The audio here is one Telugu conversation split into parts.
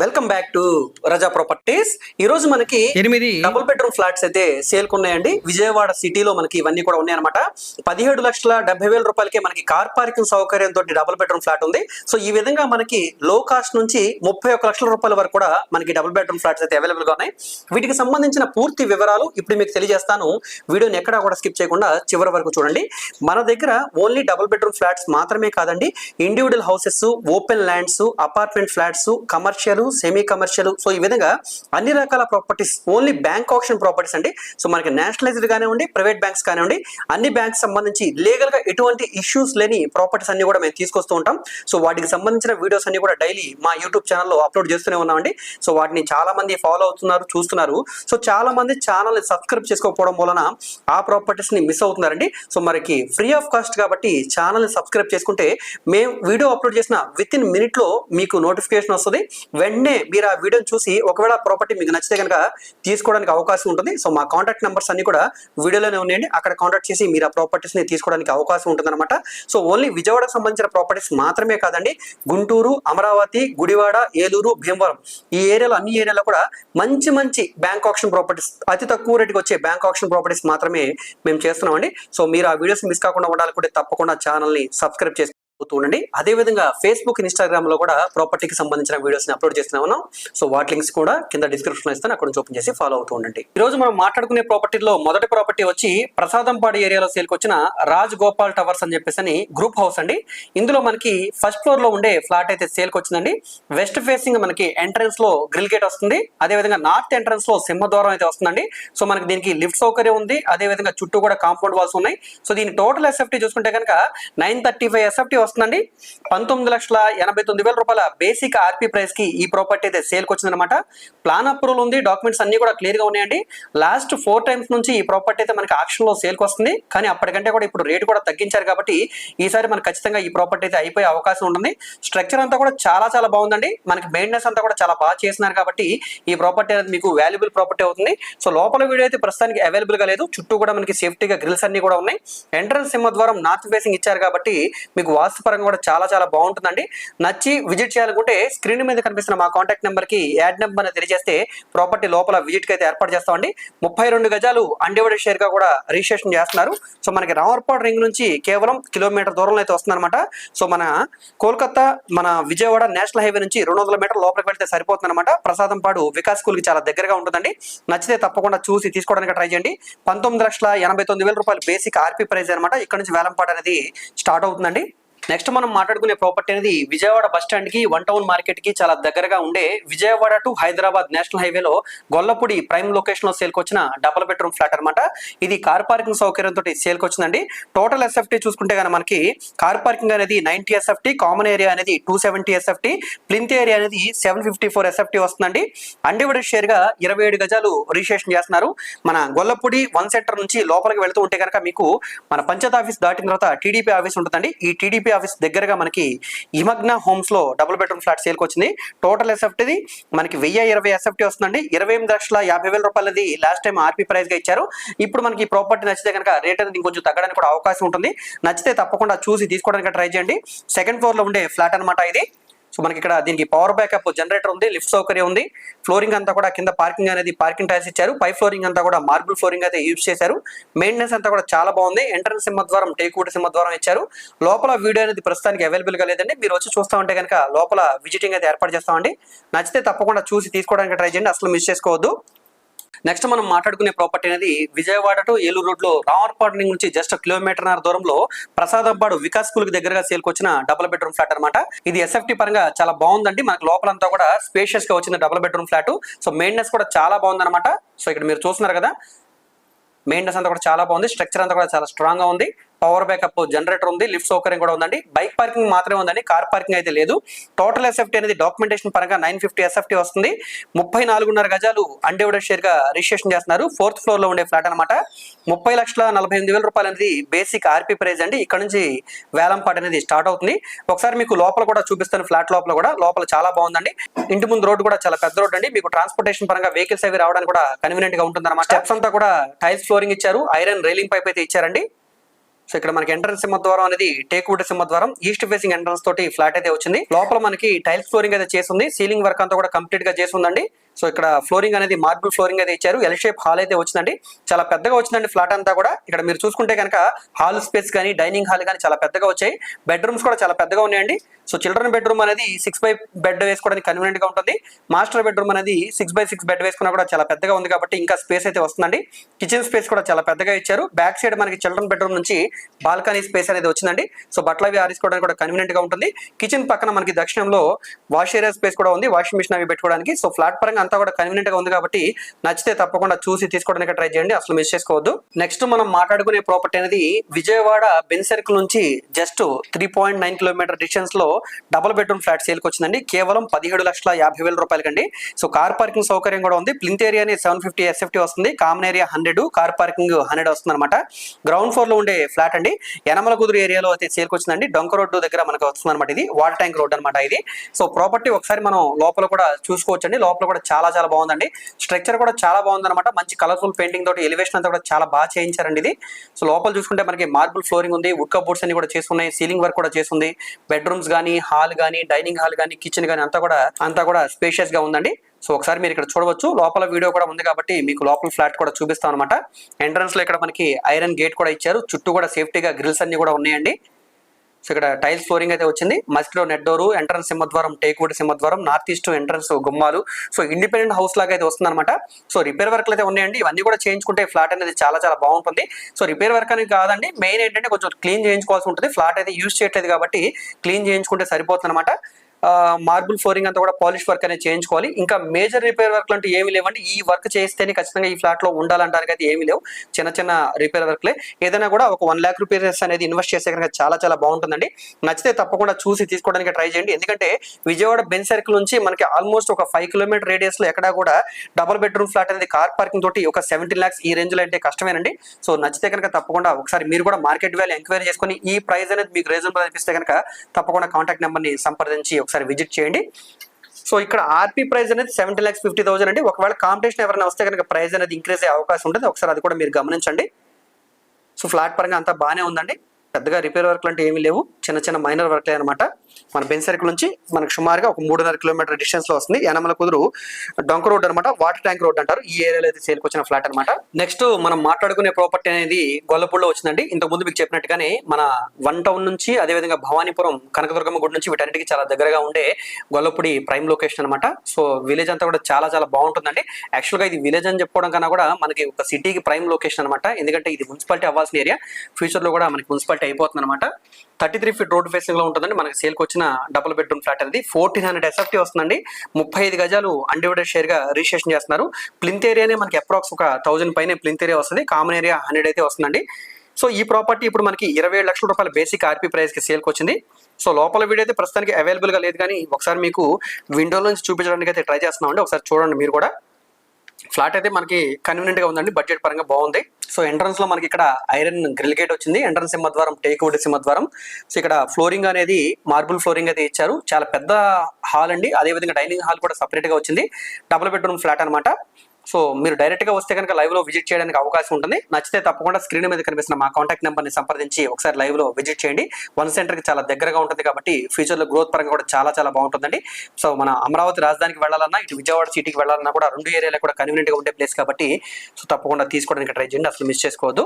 welcome back to Raza properties ఈ రోజు మనకి ఎనిమిది. డబుల్ బెడ్రూమ్ ఫ్లాట్స్ అయితే సేల్ ఉన్నాయండి. విజయవాడ సిటీలో మనకి ఇవన్నీ కూడా ఉన్నాయన్నమాట. పదిహేడు లక్షల డెబ్బై వేల రూపాయలకి మనకి కార్ పార్కింగ్ సౌకర్యంతో డబుల్ బెడ్రూమ్ ఫ్లాట్ ఉంది. సో ఈ విధంగా మనకి లో కాస్ట్ నుంచి ముప్పై ఒక్క లక్షల రూపాయల వరకు కూడా మనకి డబుల్ బెడ్రూమ్ ఫ్లాట్స్ అయితే అవైలబుల్గా ఉన్నాయి. వీటికి సంబంధించిన పూర్తి వివరాలు ఇప్పుడు మీకు తెలియజేస్తాను. వీడియోని ఎక్కడా కూడా స్కిప్ చేయకుండా చివరి వరకు చూడండి. మన దగ్గర ఓన్లీ డబుల్ బెడ్రూమ్ ఫ్లాట్స్ మాత్రమే కాదండి. Individual houses open lands apartment flats commercial semi commercial so ఈ విధంగా అన్ని రకాల properties only bank option properties అండి. సో మనకి నేషనలైజ్డ్ కానివ్వండి ప్రైవేట్ బ్యాంక్స్ కానివ్వండి అన్ని బ్యాంక్స్ సంబంధించి లీగల్గా ఎటువంటి ఇష్యూస్ లేని ప్రాపర్టీస్ అన్ని కూడా మేము తీసుకొస్తూ ఉంటాం. సో వాటికి సంబంధించిన వీడియోస్ అన్ని కూడా డైలీ మా యూట్యూబ్ ఛానల్లో అప్లోడ్ చేస్తూనే ఉన్నామండి. సో వాటిని చాలా మంది ఫాలో అవుతున్నారు చూస్తున్నారు. సో చాలా మంది ఛానల్ని సబ్స్క్రైబ్ చేసుకోకపోవడం వలన ఆ ప్రాపర్టీస్ని మిస్ అవుతున్నారండి. సో మనకి ఫ్రీ ఆఫ్ కాస్ట్ కాబట్టి ఛానల్ సబ్స్క్రైబ్ చేసుకుంటే మేము వీడియో అప్లోడ్ చేసిన విత్ ఇన్ మినిట్లో మీకు నోటిఫికేషన్ వస్తుంది. వెంటనే మీరు ఆ వీడియోని చూసి ఒకవేళ ప్రాపర్టీ మీకు నచ్చితే కనుక తీసుకోవడానికి అవకాశం ఉంటుంది. సో మా కాంటాక్ట్ నెంబర్స్ అన్ని కూడా వీడియోలోనే ఉన్నాయండి. అక్కడ కాంటాక్ట్ చేసి మీరు ఆ ప్రాపర్టీస్ని తీసుకోవడానికి అవకాశం ఉంటుంది అనమాట సో ఓన్లీ విజయవాడకు సంబంధించిన ప్రాపర్టీస్ మాత్రమే కాదండి. గుంటూరు అమరావతి గుడివాడ ఏలూరు భీమవరం ఈ ఏరియాలో అన్ని ఏరియాలో కూడా మంచి మంచి బ్యాంక్ ఆప్షన్ ప్రాపర్టీస్ అతి తక్కువ రేటుకి వచ్చే బ్యాంక్ ఆప్షన్ ప్రాపర్టీస్ మాత్రమే మేము చేస్తున్నామండి. సో మీరు ఆ వీడియోస్ మిస్ కాకుండా ఉండాలనుకుంటే తప్పకుండా ఛానల్ని సబ్స్క్రైబ్ చేసుకోండి అవుతూ ఉండండి. అదే విధంగా ఫేస్బుక్ ఇన్స్టాగ్రామ్లో కూడా ప్రాపర్టీకి సంబంధించిన వీడియోస్ని అప్లోడ్ చేస్తున్నా ఉన్నాం. సో వాటి లింక్స్ కూడా కింద డిస్క్రిప్షన్లో ఇస్తాను. అక్కడ నుంచి ఓపెన్ చేసి ఫాలో అవుతూ ఉండండి. ఈ రోజు మనం మాట్లాడుకునే ప్రాపర్టీలో మొదటి ప్రాపర్టీ వచ్చి ప్రసాదంపాడు ఏరియాలో సేల్కి వచ్చిన రాజ్ గోపాల్ టవర్స్ అని చెప్పేసి అని గ్రూప్ హౌస్ అండి. ఇందులో మనకి ఫస్ట్ ఫ్లోర్లో ఉండే ఫ్లాట్ అయితే సేల్కి వచ్చిందండి. వెస్ట్ ఫేసింగ్ మనకి ఎంట్రన్స్లో గ్రిల్ గేట్ వస్తుంది. అదే విధంగా నార్త్ ఎంట్రన్స్లో సింహద్వారం అయితే వస్తుందండి. సో మనకి దీనికి లిఫ్ట్ సౌకర్యం ఉంది. అదే విధంగా చుట్టూ కూడా కాంపౌండ్ వాల్స్ ఉన్నాయి. సో దీని టోటల్ ఎస్ఎఫ్టీ చూసుకుంటే కనుక నైన్ థర్టీ ఫైవ్ ఎస్ఎఫ్టీ వస్తుందండి. పంతొమ్మిది లక్షల ఎనభై తొమ్మిది వేల రూపాయల బేసిక్ ఆర్పీ ప్రైస్కి ఈ ప్రాపర్టీ అయితే సేల్కి వచ్చిందనమాట ప్లాన్ అప్రూవల్ ఉంది డాక్యుమెంట్స్ అన్ని కూడా క్లియర్గా ఉన్నాయండి. లాస్ట్ ఫోర్ టైమ్స్ నుంచి ఈ ప్రాపర్టీ అయితే మనకి ఆక్షన్లో సేల్కి వస్తుంది. కానీ అప్పటికంటే కూడా ఇప్పుడు రేటు కూడా తగ్గించారు కాబట్టి ఈసారి మనకి ఖచ్చితంగా ఈ ప్రాపర్టీ అయితే అయిపోయే అవకాశం ఉంటుంది. స్ట్రక్చర్ అంతా కూడా చాలా చాలా బాగుందండి. మనకి మెయింటెనెన్స్ అంతా కూడా చాలా బాగా చేసినారు కాబట్టి ఈ ప్రాపర్టీ అనేది మీకు వాల్యుబుల్ ప్రాపర్టీ అవుతుంది. సో లోపల వీడియో అయితే ప్రస్తుతానికి అవైలబుల్గా లేదు. చుట్టూ కూడా మనకి సేఫ్టీగా గ్రిల్స్ అన్ని కూడా ఉన్నాయి. ఎంట్రన్స్ సింహద్వారం నార్త్ ఫేసింగ్ ఇచ్చారు కాబట్టి మీకు వాస్తు పరంగా కూడా చాలా చాలా బాగుంటుందండి. నచ్చి విజిట్ చేయాలనుకుంటే స్క్రీన్ మీద కనిపిస్తున్న మా కాంటాక్ట్ నెంబర్కి యాడ్ నెంబర్ అని తెలియజేస్తే ప్రాపర్టీ లోపల విజిట్కి అయితే ఏర్పాటు చేస్తామండి. ముప్పై రెండు గజాలు అన్డివైడెడ్ షేర్గా కూడా రిజిస్ట్రేషన్ చేస్తున్నారు. సో మనకి రామర్పాడు రింగ్ నుంచి కేవలం కిలోమీటర్ దూరంలో అయితే వస్తుందన్నమాట. సో మన కోల్కతా మన విజయవాడ నేషనల్ హైవే నుంచి రెండు వందల మీటర్ లోపలికి వెళ్తే సరిపోతుందన్నమాట. ప్రసాదం పాడు వికాస్ స్కూల్కి చాలా దగ్గరగా ఉంటుందండి. నచ్చితే తప్పకుండా చూసి తీసుకోవడానికి ట్రై చేయండి. పంతొమ్మిది లక్షల ఎనభై తొమ్మిది వేల రూపాయలు బేసిక్ ఆర్పీ ప్రైస్ అనమాట ఇక్కడ నుంచి వేలంపాట అనేది స్టార్ట్ అవుతుందండి. నెక్స్ట్ మనం మాట్లాడుకునే ప్రాపర్టీ అనేది విజయవాడ బస్ స్టాండ్కి వన్ టౌన్ మార్కెట్కి చాలా దగ్గరగా ఉండే విజయవాడ టు హైదరాబాద్ నేషనల్ హైవేలో గొల్లపూడి ప్రైమ్ లొకేషన్లో సేల్కి వచ్చిన డబుల్ బెడ్రూమ్ ఫ్లాట్ అన్నమాట. ఇది కార్ పార్కింగ్ సౌకర్యంతో సేల్కి వచ్చిందండి. టోటల్ ఎస్ఎఫ్టీ చూసుకుంటే కనుక మనకి కార్ పార్కింగ్ అనేది నైన్టీ ఎస్ఎఫ్టీ కామన్ ఏరియా అనేది two seventy SFT plinth area అనేది సెవెన్ ఫిఫ్టీ ఫోర్ ఎస్ఎఫ్టీ వస్తుందండి. అన్డివైడెడ్ షేర్గా ఇరవై ఏడు గజాలు రిజిస్ట్రేషన్ చేస్తున్నారు. మన గొల్లపూడి వన్ సెంటర్ నుంచి లోపలికి వెళ్తూ ఉంటే కనుక మీకు మన పంచాయత్ ఆఫీస్ దాటిన తర్వాత టీడీపీ ఆఫీస్ ఉంటుందండి. ఈ టీడీపీ ఆఫీస్ దగ్గరగా మనకి ఇమగ్న హోమ్స్లో డబుల్ బెడ్రూమ్ ఫ్లాట్ సేల్కి వచ్చింది. టోటల్ ఎస్ఎఫ్టీది మనకి వెయ్యి ఇరవై ఎస్ఎఫ్టీ వస్తుందండి. ఇరవై ఎనిమిది లక్షల యాభై వేల రూపాయలది లాస్ట్ టైం ఆర్పీ ప్రైస్గా ఇచ్చారు. ఇప్పుడు మనకి ఈ ప్రాపర్టీ నచ్చితే కనుక రేట్ అనేది ఇంకొంచెం తగ్గడానికి కూడా అవకాశం ఉంటుంది. నచ్చితే తప్పకుండా చూసి తీసుకోవడానికి ట్రై చేయండి. సెకండ్ ఫ్లోర్లో ఉండే ఫ్లాట్ అనమాట ఇది. సో మనకి ఇక్కడ దీనికి పవర్ బ్యాకప్ జనరేటర్ ఉంది లిఫ్ట్ సౌకర్యం ఉంది. ఫ్లోరింగ్ అంతా కూడా కింద పార్కింగ్ అనేది పార్కింగ్ టైల్స్ ఇచ్చారు. పై ఫ్లోరింగ్ అంతా కూడా మార్బుల్ ఫ్లోరింగ్ అయితే యూజ్ చేశారు. మెయింటెనెన్స్ అంతా కూడా చాలా బాగుంది. ఎంట్రన్స్ సింహద్వారం టేకుడ్ సింహద్వారం ఇచ్చారు. లోపల వీడియో అనేది ప్రస్తుతానికి అవైలబుల్గా లేదండి. మీరు వచ్చి చూస్తా ఉంటే కనుక లోపల విజిటింగ్ అయితే ఏర్పాటు చేస్తామండి నచ్చితే తప్పకుండా చూసి తీసుకోవడానికి ట్రై చేయండి. అసలు మిస్ చేసుకోవద్దు. నెక్స్ట్ మనం మాట్లాడుకునే ప్రాపర్టీ అనేది విజయవాడ టు ఏలూరు రోడ్లో రామర్పాడు నుంచి జస్ట్ కిలోమీటర్ దూరంలో ప్రసాదంపాడు వికాస్ స్కూల్కి దగ్గరగా సేల్కొచ్చిన డబుల్ బెడ్రూమ్ ఫ్లాట్ అనమాట ఇది ఎస్ఎఫ్టీ పరంగా చాలా బాగుందండి. మనకు లోపలంతా కూడా స్పేషియస్గా వచ్చింది double bedroom flat so maintenance కూడా చాలా బాగుందన్నమాట. సో ఇక్కడ మీరు చూస్తున్నారు కదా మెయింటెనెన్స్ అంతా కూడా చాలా బాగుంది. స్ట్రక్చర్ అంతా కూడా చాలా స్ట్రాంగ్గా ఉంది. పవర్ బ్యాకప్ జనరేటర్ ఉంది లిఫ్ట్ సౌకర్యం కూడా ఉందండి. బైక్ పార్కింగ్ మాత్రమే ఉందండి కార్ పార్కింగ్ అయితే లేదు. టోటల్ ఎస్ఎఫ్టీ అనేది డాక్యుమెంటేషన్ పరంగా నైన్ ఫిఫ్టీ ఎస్ఎఫ్టీ వస్తుంది. ముప్పై నాలుగున్నర గజాలు అన్డివైడెడ్ షేర్గా రిజిస్ట్రేషన్ చేస్తున్నారు. ఫోర్త్ ఫ్లోర్లో ఉండే ఫ్లాట్ అనమాట ముప్పై లక్షల నలభై ఎనిమిది వేల రూపాయలు అనేది బేసిక్ ఆర్పీ ప్రైస్ అండి. ఇక్కడ నుంచి వేలంపాట అనేది స్టార్ట్ అవుతుంది. ఒకసారి మీకు లోపల కూడా చూపిస్తాను ఫ్లాట్ లోపల కూడా. లోపల చాలా బాగుందండి. ఇంటి ముందు రోడ్డు కూడా చాలా పెద్ద రోడ్ అండి. మీకు ట్రాన్స్పోర్టేషన్ పరంగా వెహికల్స్ అవి రావడానికి కూడా కన్వీనియంట్గా ఉంటుంది అనమాట స్టెప్స్ అంతా కూడా టైల్స్ ఫ్లోరింగ్ ఇచ్చారు. ఐరన్ రైలింగ్ పైప్ అయితే ఇచ్చారండి. సో ఇక్కడ మనకి ఎంట్రన్స్ సింహద్వారం అనేది టేక్ వుడ్ సింహద్వారం. ఈస్ట్ ఫేసింగ్ ఎంట్రన్స్ తోటి ఫ్లాట్ అయితే వచ్చింది. లోపల మనకి టైల్స్ ఫ్లోరింగ్ అయితే చేసింది సీలింగ్ వర్క్ అంతా కూడా కంప్లీట్గా చేసి ఉందండి. సో ఇక్కడ ఫ్లోరింగ్ అనేది మార్బుల్ ఫ్లోరింగ్ అయితే ఇచ్చారు. ఎల్ షేప్ హాల్ అయితే వచ్చిందండి. చాలా పెద్దగా వచ్చిందండి ఫ్లాట్ అంతా కూడా. ఇక్కడ మీరు చూసుకుంటే కనుక హాల్ స్పేస్ కానీ డైనింగ్ హాల్ కానీ చాలా పెద్దగా వచ్చాయి. బెడ్రూమ్స్ కూడా చాలా పెద్దగా ఉన్నాయండి. సో చిల్డ్రన్ బెడ్రూమ్ అనేది సిక్స్ బై బెడ్ వేసుకోవడానికి కన్వీనియంట్గా ఉంటుంది. మాస్టర్ బెడ్రూమ్ అనేది సిక్స్ బై సిక్స్ బెడ్ వేసుకున్నా కూడా చాలా పెద్దగా ఉంది కాబట్టి ఇంకా స్పేస్ అయితే వస్తుందండి. కిచెన్ స్పేస్ కూడా చాలా పెద్దగా ఇచ్చారు. బ్యాక్ సైడ్ మనకి చిల్డ్రన్ బెడ్రూమ్ నుంచి బాల్కనీ స్పేస్ అనేది వచ్చిందండి. సో బట్టలు అవి ఆరేసుకోవడానికి కూడా కన్వీనియంట్గా ఉంటుంది. కిచెన్ పక్కన మనకి దక్షిణంలో వాష్ ఏరియా స్పేస్ కూడా ఉంది. వాషింగ్ మిషన్ అవి పెట్టుకోవడానికి. సో ఫ్లాట్ పరంగా అంతా కూడా కన్వీనియంట్గా ఉంది కాబట్టి నచ్చితే తప్పకుండా చూసి తీసుకోవడానికి ట్రై చేయండి. అసలు మిస్ చేసుకోవద్దు. నెక్స్ట్ మనం మాట్లాడుకునే ప్రాపర్టీ అనేది విజయవాడ బెన్ సర్కిల్ నుంచి just three point nine kilometre డిస్టెన్స్లో డబుల్ బెడ్రూమ్ ఫ్లాట్ సేల్కి వచ్చిందండి. కేవలం పదిహేడు లక్షల యాభై వేల రూపాయలకండి. సో కార్ పార్కింగ్ సౌకర్యం కూడా ఉంది. Plinth area seven fifty SFT వస్తుంది. Common area hundred car parking hundred వస్తుంది అనమాట గ్రౌండ్ ఫ్లోర్లో ఉండే ఫ్లాట్ అండి. యనమల కుదురు ఏరియాలో అయితే సేల్కి వచ్చిందండి. డొంక రోడ్డు దగ్గర మనకు వస్తుంది అనమాట ఇది. వాటర్ ట్యాంక్ రోడ్ అనమాట ఇది. సో ప్రాపర్టీ ఒకసారి మనం లోపల కూడా చూసుకోవచ్చండి. లోపల కూడా చాలా చాలా చాలా బాగుందండి. స్ట్రక్చర్ కూడా చాలా బాగుందన్నమాట. మంచి కలర్ఫుల్ పెయింటింగ్ తోటి ఎలివేషన్ అంతా కూడా చాలా బాగా చేయించారండి ఇది. సో లోపల చూసుకుంటే మనకి మార్బుల్ ఫ్లోరింగ్ ఉంది వుడ్ కబోర్డ్స్ అన్ని కూడా చేస్తున్నాయి సీలింగ్ వర్క్ కూడా చేస్తుంది. బెడ్రూమ్స్ కానీ హాల్ కానీ డైనింగ్ హాల్ కానీ కిచెన్ కానీ అంతా కూడా అంతా కూడా స్పేషియస్గా ఉందండి. సో ఒకసారి మీరు ఇక్కడ చూడవచ్చు. లోపల వీడియో కూడా ఉంది కాబట్టి మీకు లోపల ఫ్లాట్ కూడా చూపిస్తాం అనమాట ఎంట్రన్స్లో ఇక్కడ మనకి ఐరన్ గేట్ కూడా ఇచ్చారు. చుట్టూ కూడా సేఫ్టీగా గ్రిల్స్ అన్ని కూడా ఉన్నాయండి. సో ఇక్కడ టైల్స్ ఫ్లోరింగ్ అయితే వచ్చింది. మస్టిలో నెట్ డోరు ఎంట్రన్స్ సింహద్వారం టేక్వుడ్ సింహద్వారం నార్త్ ఈస్ట్ ఎంట్రన్స్ గుమ్మాలు. సో ఇండిపెండెంట్ హౌస్ లాగా అయితే వస్తుంది అనమాట సో రిపేర్ వర్క్లు అయితే ఉన్నాయండి. ఇవన్నీ కూడా చేయించుకుంటే ఫ్లాట్ అనేది చాలా చాలా బాగుంటుంది. సో రిపేర్ వర్క్ అనేది కాదండి. మెయిన్ ఏంటంటే కొంచెం క్లీన్ చేయించుకోవాల్సి ఉంటుంది. ఫ్లాట్ అయితే యూజ్ చేయట్లేదు కాబట్టి క్లీన్ చేయించుకుంటే సరిపోతుంది అనమాట మార్బుల్ ఫ్లోరింగ్ అంతా కూడా పాలిష్ వర్క్ అనేది చేయించుకోవాలి. ఇంకా మేజర్ రిపేర్ వర్క్ అంటే ఏమి లేవండి. ఈ వర్క్ చేస్తేనే ఖచ్చితంగా ఈ ఫ్లాట్లో ఉండాలంటానికి అయితే ఏమీ లేవు. చిన్న చిన్న రిపేర్ వర్క్లే. ఏదైనా కూడా ఒక వన్ ల్యాక్ రూపీస్ అనేది ఇన్వెస్ట్ చేస్తే కనుక చాలా చాలా బాగుంటుందండి. నచ్చితే తప్పకుండా చూసి తీసుకోవడానికి ట్రై చేయండి. ఎందుకంటే విజయవాడ బెన్ సర్కిల్ నుంచి మనకి ఆల్మోస్ట్ ఒక ఫైవ్ కిలోమీటర్ రేడియస్లో ఎక్కడా కూడా డబుల్ బెడ్రూమ్ ఫ్లాట్ అనేది కార్ పార్కింగ్ తోటి ఒక సెవెంటీన్ ల్యాక్స్ ఈ రేంజ్లో అంటే కష్టమేనండి. సో నచ్చితే కనుక తప్పకుండా ఒకసారి మీరు కూడా మార్కెట్ వాల్యూ ఎంక్వైరీ చేసుకొని ఈ ప్రైస్ అనేది మీకు రీజనబుల్ అనిపిస్తే కనుక తప్పకుండా కాంటాక్ట్ నెంబర్ని సంప్రదించి ఒకసారి విజిట్ చేయండి. సో ఇక్కడ ఆర్పీ ప్రైస్ అనేది సెవెంటీ ల్యాక్స్ ఫిఫ్టీ థౌసండ్ అండి. ఒకవేళ కాంపిటీషన్ ఎవరైనా వస్తే కనుక ప్రైస్ అనేది ఇంక్రీజ్ అయ్యే అవకాశం ఉంటుంది. ఒకసారి అది కూడా మీరు గమనించండి. సో ఫ్లాట్ పరంగా అంతా బాగానే ఉందండి. పెద్దగా రిపేర్ వర్క్లు అంటే ఏమీ లేవు. చిన్న చిన్న మైనర్ వర్క్లే అనమాట మన బెన్ సర్కిల్ నుంచి మనకు సుమారుగా ఒక మూడున్నర కిలోమీటర్ డిస్టెన్స్లో వస్తుంది. యనమల కుదురు డొంక రోడ్ అనమాట వాటర్ ట్యాంక్ రోడ్ అంటారు. ఈ ఏరియాలో అయితే సేల్కి వచ్చిన ఫ్లాట్ అనమాట నెక్స్ట్ మనం మాట్లాడుకునే ప్రాపర్టీ అనేది గొల్లపూడిలో వచ్చిందండి. ఇంతకు ముందు మీకు చెప్పినట్టుగానే మన వన్ టౌన్ నుంచి అదేవిధంగా భవానీపురం కనకదుర్గమ్మ గుడి నుంచి వీటన్నిటికి చాలా దగ్గరగా ఉండే గొల్లపూడి ప్రైమ్ లొకేషన్ అనమాట సో విలేజ్ అంతా కూడా చాలా చాలా బాగుంటుందండి. యాక్చువల్గా ఇది విలేజ్ అని చెప్పుకోవడం కన్నా కూడా మనకి ఒక సిటీకి ప్రైమ్ లొకేషన్ అనమాట ఎందుకంటే ఇది మున్సిపాలిటీ అవ్వాల్సిన ఏరియా ఫ్యూచర్లో కూడా మనకి మున్సిపాలిటీ అయిపోతుంది అనమాట థర్టీ త్రీ ఫీట్ రోడ్ ఫేసింగ్లో ఉంటుందండి. మనకి సేల్కి వచ్చిన డబుల్ బెడ్రూమ్ ఫ్లాట్ అనేది ఫోర్టీన్ హండ్రెడ్ ఎస్ఎఫ్టీ వస్తుందండి. ముప్పై ఐదు గజాలు అన్డివైడెడ్ షేర్గా రిజిస్ట్రేషన్ చేస్తున్నారు. ప్లింత్ ఏరియానే మనకి అప్రాక్స్ ఒక థౌసండ్ పైన ప్లింత్ ఏరియా వస్తుంది. కామన్ ఏరియా హండ్రెడ్ అయితే వస్తుందండి. సో ఈ ప్రాపర్టీ ఇప్పుడు మనకి ఇరవై ఏడు లక్షల రూపాయల బేసిక్ ఆర్పీ ప్రైస్కి సేల్కి వచ్చింది. సో లోపల వీడియో అయితే ప్రస్తుతానికి అవైలబుల్గా లేదు కానీ ఒకసారి మీకు విండోలో నుంచి చూపించడానికి అయితే ట్రై చేస్తున్నామండి. ఒకసారి చూడండి మీరు కూడా. ఫ్లాట్ అయితే మనకి కన్వీనియంట్గా ఉందండి. బడ్జెట్ పరంగా బాగుంది. సో ఎంట్రన్స్లో మనకి ఇక్కడ ఐరన్ గ్రిల్ గేట్ వచ్చింది. ఎంట్రన్స్ సింహద్వారం టేక్ వుడ్ సింహద్వారం. సో ఇక్కడ ఫ్లోరింగ్ అనేది మార్బుల్ ఫ్లోరింగ్ అయితే ఇచ్చారు. చాలా పెద్ద హాల్ అండి. అదే విధంగా డైనింగ్ హాల్ కూడా సపరేట్గా వచ్చింది. డబుల్ బెడ్రూమ్ ఫ్లాట్ అనమాట సో మీరు డైరెక్ట్గా వస్తే కనుక లైవ్లో విజిట్ చేయడానికి అవకాశం ఉంటుంది. నచ్చితే తప్పకుండా స్క్రీన్ మీద కనిపిస్తున్న మా కాంటాక్ట్ నెంబర్ని సంప్రదించి ఒకసారి లైవ్లో విజిట్ చేయండి. వన్ సెంటర్కి చాలా దగ్గరగా ఉంటుంది కాబట్టి ఫ్యూచర్లో గ్రోత్ పరంగా కూడా చాలా చాలా బాగుంటుందండి. సో మన అమరావతి రాజధానికి వెళ్ళాలన్నా ఇటు విజయవాడ సిటీకి వెళ్ళాలన్నా కూడా రెండు ఏరియాలో కూడా కన్వీనియంట్గా ఉండే ప్లేస్ కాబట్టి సో తప్పకుండా తీసుకోవడానికి ట్రై చేయండి. అసలు మిస్ చేసుకోవద్దు.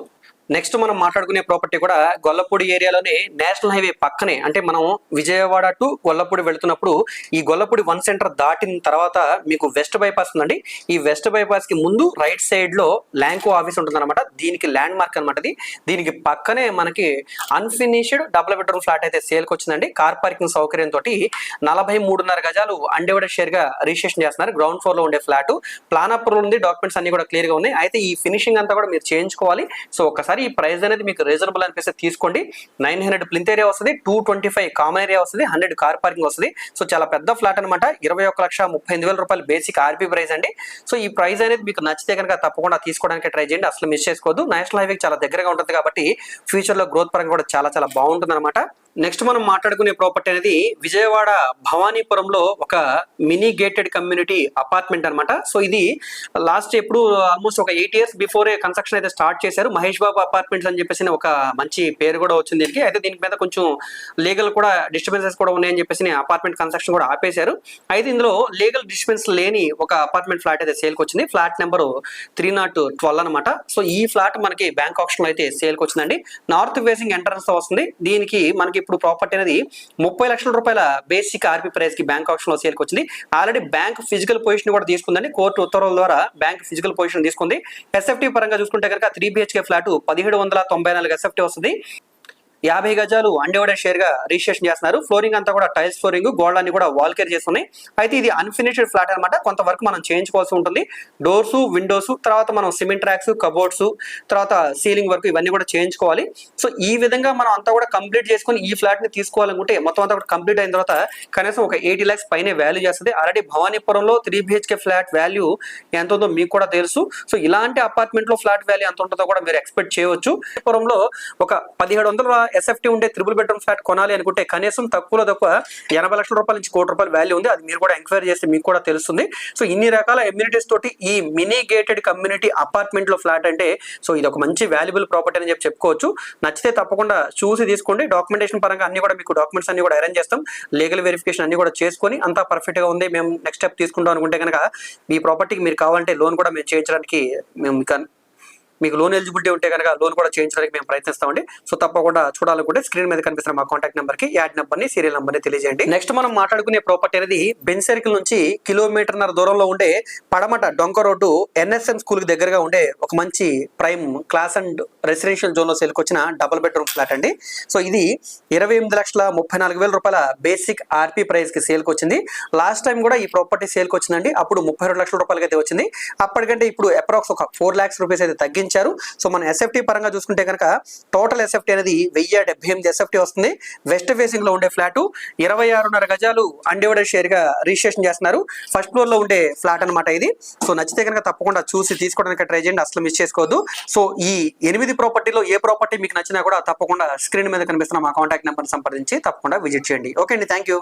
నెక్స్ట్ మనం మాట్లాడుకునే ప్రాపర్టీ కూడా గొల్లపూడి ఏరియాలోనే నేషనల్ హైవే పక్కనే అంటే మనం విజయవాడ టు గొల్లపూడి వెళ్తున్నప్పుడు ఈ గొల్లపూడి వన్ సెంటర్ దాటిన తర్వాత మీకు వెస్ట్ బైపాస్ ఉందండి. ఈ వెస్ట్ బైపాస్కి ముందు రైట్ సైడ్లో ల్యాంకో ఆఫీస్ ఉంటుంది దీనికి ల్యాండ్ మార్క్ అనమాట దీనికి పక్కనే మనకి అన్ఫినిష్డ్ డబుల్ బెడ్రూమ్ ఫ్లాట్ అయితే సేల్కి వచ్చిందండి. కార్ పార్కింగ్ సౌకర్యంతో నలభై మూడున్నర గజాలు అన్డివైడెడ్ షేర్గా రిజిస్ట్రేషన్ చేస్తున్నారు. గ్రౌండ్ ఫ్లోర్లో ఉండే ఫ్లాట్ ప్లాన్ అప్రూవల్ ఉంది డాక్యుమెంట్స్ అన్ని కూడా క్లియర్గా ఉన్నాయి. అయితే ఈ ఫినిషింగ్ అంతా కూడా మీరు చేయించుకోవాలి. సో ఒకసారి ఈ ప్రైస్ అనేది మీకు రీజనబుల్ అనిపిస్తే తీసుకోండి. నైన్ హండ్రెడ్ ప్లింత్ ఏరియా వస్తుంది two twenty five common area వస్తుంది హండ్రెడ్ కార్ పార్కింగ్ వస్తుంది. సో చాలా పెద్ద ఫ్లాట్ అనమాట ఇరవై ఒక లక్ష ముప్పై ఎనిమిది వేల రూపాయలు బేసిక్ ఆర్పీ ప్రైస్ అండి. సో ఈ ప్రైస్ అనేది మీకు నచ్చితే కనుక తప్పకుండా తీసుకోవడానికి ట్రై చేయండి. అసలు మిస్ చేసుకోవద్దు. నేషనల్ హైవేకి చాలా దగ్గరగా ఉంటుంది కాబట్టి ఫ్యూచర్లో గ్రోత్ పరంగా కూడా చాలా చాలా బాగుంటుంది అనమాట నెక్స్ట్ మనం మాట్లాడుకునే ప్రాపర్టీ అనేది విజయవాడ భవానీపురంలో ఒక మినీ గేటెడ్ కమ్యూనిటీ అపార్ట్మెంట్ అన్నమాట. సో ఇది లాస్ట్ ఎప్పుడు ఆల్మోస్ట్ ఒక ఎయిట్ ఇయర్స్ బిఫోరే కన్స్ట్రక్షన్ అయితే స్టార్ట్ చేశారు మహేష్ బాబు అపార్ట్మెంట్స్ అని చెప్పేసి ఒక మంచి పేరు కూడా వచ్చింది దీనికి. అయితే దీని మీద కొంచెం లీగల్ కూడా డిస్టర్బెన్సెస్ కూడా ఉన్నాయని చెప్పేసి అపార్ట్మెంట్ కన్స్ట్రక్షన్ కూడా ఆపేశారు. అయితే ఇందులో లీగల్ డిస్టర్బెన్స్ లేని ఒక అపార్ట్మెంట్ ఫ్లాట్ అయితే సేల్కి వచ్చింది. Flat number three not twelve అనమాట సో ఈ ఫ్లాట్ మనకి బ్యాంక్ ఆప్షన్ అయితే సేల్కి వచ్చిందండి. నార్త్ ఫేసింగ్ ఎంట్రన్స్తో వస్తుంది. దీనికి మనకి ఇప్పుడు ప్రాపర్టీ అనేది ముప్పై లక్షల రూపాయల బేసిక్ ఆర్పీ ప్రైస్కి బ్యాంక్ ఆప్షన్లో సేల్కి వచ్చింది. ఆల్రెడీ బ్యాంక్ ఫిజికల్ పొజిషన్ కూడా తీసుకుందండి. కోర్టు ఉత్తర్వుల ద్వారా బ్యాంక్ ఫిజికల్ పొజిషన్ తీసుకుంది. ఎస్ఎఫ్టీ పరంగా చూసుకుంటే కనుక త్రీ బిహెచ్కే ఫ్లాట్ పదిహేడు వందల తొంభై నాలుగు ఎస్ఎఫ్టీ వస్తుంది. యాభై గజాలు అన్డివైడెడ్ షేర్గా రిజిస్ట్రేషన్ చేస్తున్నారు. ఫ్లోరింగ్ అంతా కూడా టైల్స్ ఫ్లోరింగ్ గోల్డ్ అన్ని కూడా వాల్ కేర్ చేస్తున్నాయి. అయితే ఇది అన్ఫినిష్డ్ ఫ్లాట్ అనమాట కొంతవరకు మనం చేయించుకోవాల్సి ఉంటుంది. డోర్స్ విండోస్ తర్వాత మనం సిమెంట్ ట్రాక్స్ కబోర్డ్స్ తర్వాత సీలింగ్ వర్క్ ఇవన్నీ కూడా చేయించుకోవాలి. సో ఈ విధంగా మనం అంతా కూడా కంప్లీట్ చేసుకొని ఈ ఫ్లాట్ని తీసుకోవాలనుకుంటే మొత్తం అంతా కూడా కంప్లీట్ అయిన తర్వాత కనీసం ఒక ఎయిటీ ల్యాక్స్ పైన వాల్యూ చేస్తుంది. ఆల్రెడీ భవానీపురంలో త్రీ బిహెచ్కే ఫ్లాట్ వాల్యూ ఎంత ఉందో మీకు కూడా తెలుసు. సో ఇలాంటి అపార్ట్మెంట్లో ఫ్లాట్ వాల్యూ ఎంత ఉంటుందో కూడా మీరు ఎక్స్పెక్ట్ చేయవచ్చు. పురంలో ఒక పదిహేడు వందల ఎస్ఎఫ్టీ ఉండే త్రిబుల్ బెడ్రూమ్ ఫ్లాట్ కొనాలి అనుకుంటే కనీసం తక్కువలో తక్కువ ఎనభై లక్షల రూపాయల నుంచి కోటి రూపాయల వాల్యూ ఉంది. అది మీరు కూడా ఎంక్వైరీ చేస్తే మీకు కూడా తెలుస్తుంది. సో ఇన్ని రకాల ఎమ్యూనిటీస్ తోటి ఈ మినీ గేటెడ్ కమ్యూనిటీ అపార్ట్మెంట్లో ఫ్లాట్ అంటే సో ఇది ఒక మంచి వాల్యుబుల్ ప్రాపర్టీ అని చెప్పి చెప్పుకోవచ్చు. నచ్చితే తప్పకుండా చూసి తీసుకోండి. డాక్యుమెంటేషన్ పరంగా అన్ని కూడా మీకు డాక్యుమెంట్స్ అన్ని కూడా అరేంజ్ చేస్తాం. లీగల్ వెరిఫికేషన్ అన్ని కూడా చేసుకొని అంతా పర్ఫెక్ట్గా ఉంది. మేము నెక్స్ట్ స్టెప్ తీసుకుంటాం అనుకుంటే కనుక మీ ప్రాపర్టీకి మీరు కావాలంటే లోన్ కూడా మేము చేయించడానికి మేము మీకు లోన్ ఎలిజిబిలిటీ ఉంటే కనుక లోన్ కూడా చేయించడానికి మేము ప్రయత్నిస్తామండి. సో తప్పకుండా చూడాలనుకుంటే స్క్రీన్ మీద కనిపిస్తున్న మా కాంటాక్ట్ నెంబర్కి యాడ్ నెంబర్ని సీరియల్ నెంబర్ని తెలియజేయండి. నెక్స్ట్ మనం మాట్లాడుకునే ప్రాపర్టీ అనేది బెన్ సర్కిల్ నుంచి కిలోమీటర్న్నర దూరంలో ఉండే పడమట డొంక రోడ్డు ఎన్ఎస్ఎం స్కూల్కి దగ్గరగా ఉండే ఒక మంచి ప్రైమ్ క్లాస్ అండ్ రెసిడెన్షియల్ జోన్లో సేల్కి వచ్చిన డబుల్ బెడ్రూమ్ ఫ్లాట్ అండి. సో ఇది ఇరవై ఎనిమిది లక్షల ముప్పై నాలుగు వేల రూపాయల బేసిక్ ఆర్పీ ప్రైస్కి సేల్కి వచ్చింది. లాస్ట్ టైం కూడా ఈ ప్రాపర్టీ సేల్కి వచ్చిందండి. అప్పుడు ముప్పై రెండు లక్షల రూపాయలకి అయితే వచ్చింది. అప్పటికంటే ఇప్పుడు అప్రాక్స్ ఒక ఫోర్ లాక్స్ రూపీస్ అయితే తగ్గించారు సో మన ఎస్ఎఫ్టీ పరంగా చూసుకుంటే కనుక టోటల్ ఎస్ఎఫ్టీ అనేది వెయ్యి డెబ్బై ఎనిమిది ఎస్ఎఫ్టీ వస్తుంది. వెస్ట్ ఫేసింగ్లో ఉండే ఫ్లాట్ ఇరవై ఆరున్నర గజాలు అన్డివైడెడ్ షేర్గా రిజిస్ట్రేషన్ చేస్తున్నారు. ఫస్ట్ ఫ్లోర్లో ఉండే ఫ్లాట్ అనమాట ఇది. సో నచ్చితే కనుక తప్పకుండా చూసి తీసుకోవడానికి ట్రై చేయండి. అసలు మిస్ చేసుకోవద్దు. సో ఈ ఎనిమిది ప్రాపర్టీలో ఏ ప్రాపర్టీ మీకు నచ్చినా కూడా తప్పకుండా స్క్రీన్ మీద కనిపిస్తున్న మా కాంటాక్ట్ నెంబర్ సంప్రదించి తప్పకుండా విజిట్ చేయండి. ఓకే అండి థ్యాంక్ యూ